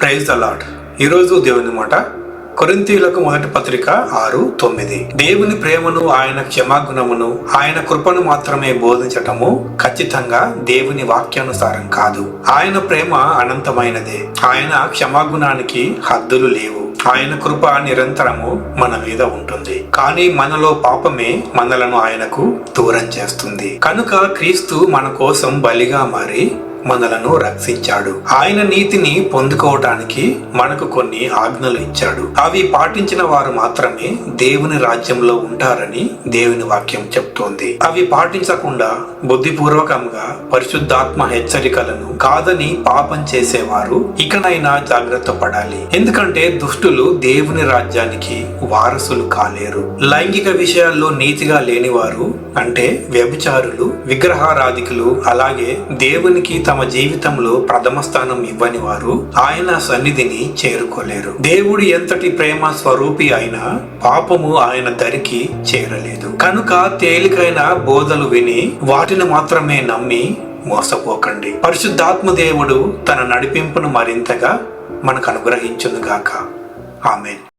Praise the lord ఈరోజు దేవుని మాట కొరింతీయులకు మొదటి పత్రిక ఆరు తొమ్మిది. దేవుని ప్రేమను ఆయన క్షమాగుణమును ఆయన కృపను మాత్రమే బోధించటము ఖచ్చితంగా దేవుని వాక్యానుసారం కాదు. ఆయన ప్రేమ అనంతమైనదే. ఆయన క్షమాగుణానికి హద్దులు లేవు. ఆయన కృప నిరంతరము మన మీద ఉంటుంది. కానీ మనలో పాపమే మనలను ఆయనకు దూరం చేస్తుంది. కనుక క్రీస్తు మన కోసం బలిగా మారి మనలను రక్షించాడు. ఆయన నీతిని పొందుకోవటానికి మనకు కొన్ని ఆజ్ఞలు ఇచ్చాడు. అవి పాటించిన వారు మాత్రమే దేవుని రాజ్యంలో ఉంటారని దేవుని వాక్యం చెప్తోంది. అవి పాటించకుండా బుద్ధిపూర్వకంగా పరిశుద్ధాత్మ హెచ్చరికలను కాదని పాపం చేసేవారు ఇకనైనా జాగ్రత్త పడాలి. ఎందుకంటే దుష్టులు దేవుని రాజ్యానికి వారసులు కాలేరు. లైంగిక విషయాల్లో నీతిగా లేనివారు అంటే వ్యభిచారులు విగ్రహారాధికులు అలాగే దేవునికి తమ జీవితంలో ప్రథమ స్థానం ఇవ్వని వారు ఆయన సన్నిధిని చేరుకోలేరు. దేవుడు ఎంతటి ప్రేమ స్వరూపి అయినా పాపము ఆయన దరికి చేరలేదు. కనుక తేలికైన బోధలు విని వాటిని మాత్రమే నమ్మి మోసపోకండి. పరిశుద్ధాత్మ దేవుడు తన నడిపింపును మరింతగా మనకు అనుగ్రహించునుగాక. ఆమెన్.